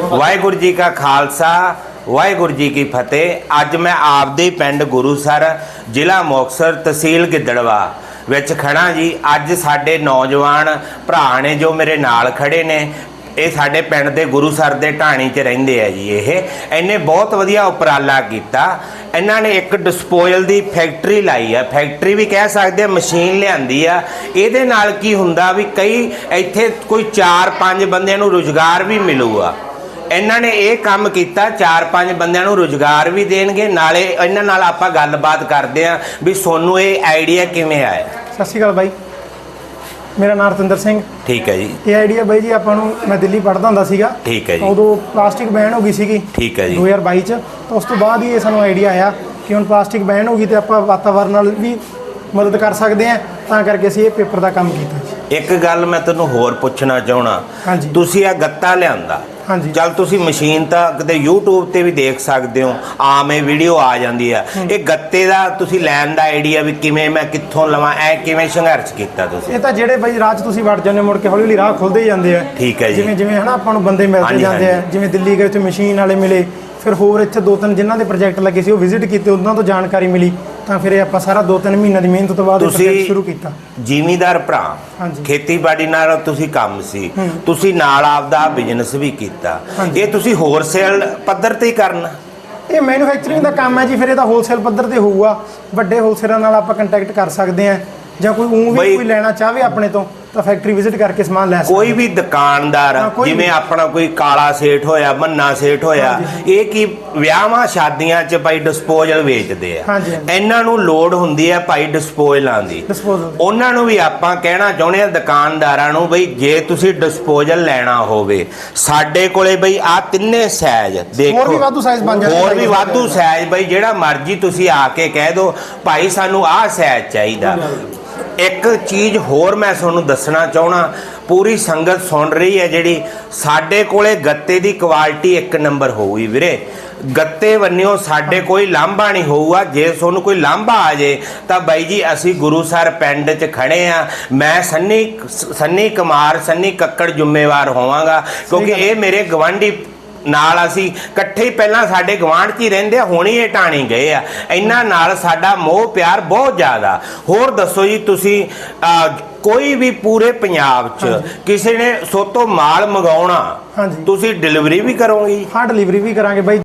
ਵਾਹਿਗੁਰੂ ਜੀ ਕਾ ਖਾਲਸਾ, ਵਾਹਿਗੁਰੂ ਜੀ ਕੀ ਫਤਿਹ। ਅੱਜ ਮੈਂ ਆਪਦੇ ਪਿੰਡ ਗੁਰੂਸਰ, ਜ਼ਿਲ੍ਹਾ ਮੁਕਤਸਰ ਤਹਿਸੀਲ ਗਿੱਦੜਵਾ ਵਿੱਚ ਖੜਾ ਜੀ। ਅੱਜ ਸਾਡੇ ਨੌਜਵਾਨ ਭਰਾ ਨੇ ਜੋ ਮੇਰੇ ਨਾਲ ਖੜੇ ਨੇ ਇਹ ਸਾਡੇ ਪਿੰਡ ਦੇ ਗੁਰੂਸਰ ਦੇ ਢਾਣੀ 'ਚ ਰਹਿੰਦੇ ਆ ਜੀ ਇਹ। ਇਹਨੇ ਬਹੁਤ ਵਧੀਆ ਉਪਰਾਲਾ ਕੀਤਾ। ਇਹਨਾਂ ਨੇ ਇੱਕ ਡਿਸਪੋਜ਼ਲ ਦੀ ਫੈਕਟਰੀ ਲਾਈ ਆ। ਫੈਕਟਰੀ ਵੀ ਕਹਿ ਸਕਦੇ ਆ, ਮਸ਼ੀਨ ਲਿਆਂਦੀ ਆ। ਇਹਦੇ ਨਾਲ ਕੀ ਹੁੰਦਾ ਵੀ ਕਈ ਇੱਥੇ ਕੋਈ 4-5 ਬੰਦਿਆਂ ਨੂੰ ਰੁਜ਼ਗਾਰ ਵੀ ਮਿਲੂਗਾ। ਇਹਨਾਂ ਨੇ ਇਹ ਕੰਮ ਕੀਤਾ, ਚਾਰ ਪੰਜ ਬੰਦਿਆਂ ਨੂੰ ਰੁਜ਼ਗਾਰ ਵੀ ਦੇਣਗੇ। ਨਾਲੇ ਇਹਨਾਂ ਨਾਲ ਆਪਾਂ ਗੱਲਬਾਤ ਕਰਦੇ ਆਂ ਵੀ ਸੋਨੂੰ ਇਹ ਆਈਡੀਆ ਕਿਵੇਂ ਆਇਆ। ਸਤਿ ਸ਼੍ਰੀ ਅਕਾਲ ਬਾਈ। ਮੇਰਾ ਨਾਮ ਰਤਿੰਦਰ ਸਿੰਘ ਠੀਕ ਹੈ ਜੀ ਇਹ ਆਈਡੀਆ ਬਾਈ ਜੀ ਆਪਾਂ ਨੂੰ ਮੈਂ ਦਿੱਲੀ ਪੜ੍ਹਦਾ ਹੁੰਦਾ ਸੀਗਾ ਠੀਕ ਹੈ ਜੀ। ਉਦੋਂ ਪਲਾਸਟਿਕ ਬੈਨ ਹੋ ਗਈ ਸੀਗੀ ਠੀਕ ਹੈ ਜੀ। 2022 ਚ ਤਾਂ ਉਸ ਤੋਂ ਬਾਅਦ ਹੀ ਇਹ ਸਾਨੂੰ ਆਈਡੀਆ ਆਇਆ ਕਿ ਹੁਣ ਪਲਾਸਟਿਕ ਬੈਨ ਹੋ ਗਈ ਤੇ ਆਪਾਂ ਵਾਤਾਵਰਨ ਨਾਲ ਵੀ ਮਦਦ ਕਰ ਸਕਦੇ ਹਾਂ ਤਾਂ ਕਰਕੇ ਅਸੀਂ ਇਹ ਪੇਪਰ ਦਾ ਕੰਮ ਕੀਤਾ ਜੀ ਇੱਕ ਗੱਲ ਮੈਂ ਤੈਨੂੰ ਹੋਰ ਪੁੱਛਣਾ ਚਾਹਣਾ ਹਾਂਜੀ। ਤੁਸੀਂ ਆ ਗੱਤਾ ਲਿਆਂਦਾ ਹਾਂਜੀ। ਚੱਲ ਤੁਸੀਂ ਮਸ਼ੀਨ ਤਾਂ ਕਿਤੇ YouTube ਤੇ ਵੀ ਦੇਖ ਸਕਦੇ ਹੋ ਆਮ ਇਹ ਵੀਡੀਓ ਆ ਜਾਂਦੀ ਆ ਇਹ ਗੱਤੇ ਦਾ ਤੁਸੀਂ ਲੈਣ ਦਾ ਆਈਡੀਆ ਵੀ ਕਿਵੇਂ ਮੈਂ ਕਿੱਥੋਂ ਲਵਾਂ ਐ ਕਿਵੇਂ ਸੰਘਰਸ਼ ਕੀਤਾ ਤੁਸੀਂ ਇਹ ਤਾਂ ਜਿਹੜੇ ਬਾਈ ਰਾਹ 'ਚ ਤੁਸੀਂ ਵੜ ਜਾਂਦੇ ਹੋ, ਮੁੜ ਕੇ ਹੌਲੀ ਹੌਲੀ ਰਾਹ ਖੁੱਲਦੇ ਹੀ ਜਾਂਦੇ ਆ ਠੀਕ ਹੈ ਜੀ। ਜਿਵੇਂ ਜਿਵੇਂ ਹਨਾ ਆਪਾਂ ਨੂੰ ਬੰਦੇ ਮਿਲਦੇ ਹਾਂਜੀ, ਜਾਂਦੇ ਆ ਹਾਂਜੀ। ਜਿਵੇਂ ਦਿੱਲੀ ਗਏ ਉੱਥੇ ਮਸ਼ੀਨ ਵਾਲੇ ਮਿਲੇ ਫਿਰ ਹੋਰ ਇੱਥੇ ਦੋ ਤਿੰਨ ਜਿਨ੍ਹਾਂ ਦੇ ਪ੍ਰੋਜੈਕਟ ਲੱਗੇ ਸੀ ਉਹ ਵਿਜ਼ਿਟ ਕੀਤੇ ਉਹਨਾਂ ਤੋਂ ਜਾਣਕਾਰੀ ਮਿਲੀ ਤਾਂ ਫਿਰ ਇਹ ਆਪਾਂ ਸਾਰਾ ਦੋ ਤਿੰਨ ਮਹੀਨਿਆਂ ਦੀ ਮਿਹਨਤ ਤੋਂ ਬਾਅਦ ਇਹ ਤੁਸੀਂ ਪ੍ਰੋਜੈਕਟ ਸ਼ੁਰੂ ਕੀਤਾ। ਜ਼ਿਮੀਦਾਰ ਭਰਾ ਹਾਂਜੀ। ਖੇਤੀਬਾੜੀ ਨਾਲ ਤੁਸੀਂ ਕੰਮ ਸੀ। ਤੁਸੀਂ ਨਾਲ ਆਪਦਾ ਬਿਜ਼ਨਸ ਵੀ ਕੀਤਾ। ਹਾਂਜੀ। ਇਹ ਤੁਸੀਂ ਹੋਲਸੇਲ ਪੱਧਰ ਤੇ ਹੀ ਕਰਨਾ। ਇਹ ਮੈਨੂਫੈਕਚਰਿੰਗ ਦਾ ਕੰਮ ਹੈ ਜੀ ਫਿਰ ਇਹਦਾ ਹੋਲਸੇਲ ਪੱਧਰ ਤੇ ਹੋਊਗਾ। ਵੱਡੇ ਹੋਲਸੇਲਰਾਂ ਨਾਲ ਆਪਾਂ ਕੰਟੈਕਟ ਕਰ ਸਕਦੇ ਹਾਂ। ਜਾਂ ਕੋਈ ਉਹ ਵੀ ਬਈ- ਕੋਈ ਲੈਣਾ ਚਾਹਵੇ ਆਪਣੇ ਤੋਂ। ਤਾਂ ਫੈਕਟਰੀ ਵਿਜ਼ਿਟ ਕਰਕੇ ਸਮਾਨ ਲੈ ਸਕਦਾ ਕੋਈ ਵੀ ਦੁਕਾਨਦਾਰ ਜਿਵੇਂ। ਆਪਣਾ ਕੋਈ ਕਾਲਾ ਸੇਠ ਹੋਇਆ ਮੰਨਾ ਸੇਠ ਹੋਇਆ। ਇਹ ਕੀ ਵਿਆਹਾਂ ਸ਼ਾਦੀਆਂ 'ਚ ਭਾਈ ਡਿਸਪੋਜ਼ਲ ਵੇਚਦੇ ਆ। ਇਹਨਾਂ ਨੂੰ ਲੋੜ ਹੁੰਦੀ ਆ ਭਾਈ ਡਿਸਪੋਜ਼ਲਾਂ ਦੀ। ਉਹਨਾਂ ਨੂੰ ਵੀ ਆਪਾਂ ਕਹਿਣਾ ਚਾਹੁੰਦੇ ਆ ਦੁਕਾਨਦਾਰਾਂ ਨੂੰ ਬਈ ਜੇ ਤੁਸੀਂ ਡਿਸਪੋਜ਼ਲ ਲੈਣਾ ਹੋਵੇ ਸਾਡੇ ਕੋਲੇ ਬਈ ਆ ਤਿੰਨੇ ਸਾਈਜ਼ ਦੇਖੋ ਹੋਰ ਵੀ ਵਾਧੂ size ਬਣ ਜਾਂਦੇ ਹੋਰ ਵੀ। ਵਾਧੂ ਸਾਈਜ਼ ਬਈ ਜਿਹੜਾ ਮਰਜ਼ੀ ਤੁਸੀਂ ਆ ਕੇ ਕਹਿ ਦਿਓ ਭਾਈ ਸਾਨੂੰ ਆਹ ਸਾਈਜ਼ ਚਾਹੀਦਾ ਇੱਕ ਚੀਜ਼ ਹੋਰ ਮੈਂ ਤੁਹਾਨੂੰ ਦੱਸਣਾ ਚਾਹਣਾ ਪੂਰੀ ਸੰਗਤ ਸੁਣ ਰਹੀ ਹੈ ਜਿਹੜੀ ਸਾਡੇ ਕੋਲੇ ਗੱਤੇ ਦੀ ਕੁਆਲਿਟੀ ਇੱਕ ਨੰਬਰ ਹੋਊਗੀ ਵੀਰੇ। ਗੱਤੇ ਵੰਨਿਓ ਸਾਡੇ ਕੋਈ ਲਾਂਭਾ ਨਹੀਂ ਹੋਊਗਾ ਜੇ ਤੁਹਾਨੂੰ ਕੋਈ ਲਾਂਭਾ ਆ ਜੇ ਤਾਂ ਬਾਈ ਜੀ ਅਸੀਂ ਗੁਰੂਸਰ ਪਿੰਡ 'ਚ ਖੜੇ ਆ ਮੈਂ ਸੰਨੀ ਸੰਨੀ ਕੁਮਾਰ ਸੰਨੀ ਕੱਕੜ ਜ਼ਿੰਮੇਵਾਰ ਹੋਵਾਂਗਾ ਕਿਉਂਕਿ ਇਹ ਮੇਰੇ ਗਵਾਂਢੀ ਨਾਲ ਅਸੀਂ ਇਕੱਠੇ ਹੀ ਪਹਿਲਾਂ ਸਾਡੇ ਗਵਾਂਢ 'ਚ ਹੀ ਰਹਿੰਦੇ ਆ ਹੁਣ ਹੀ ਇਹ ਟਾਣੀ ਗਏ ਆ। ਇਹਨਾਂ ਨਾਲ ਸਾਡਾ ਮੋਹ ਪਿਆਰ ਬਹੁਤ ਜ਼ਿਆਦਾ। ਹੋਰ ਦੱਸੋ ਜੀ ਤੁਸੀਂ ਕੋਈ ਵੀ ਪੂਰੇ ਪੰਜਾਬ 'ਚ ਕਿਸੇ ਨੇ ਸੋਤੋਂ ਮਾਲ ਮੰਗਾਉਣਾ ਹਾਂਜੀ। ਤੁਸੀਂ ਡਿਲੀਵਰੀ ਵੀ ਕਰੋਗੇ ਹਾਂ ਡਿਲੀਵਰੀ ਵੀ ਕਰਾਂਗੇ ਬਾਈ।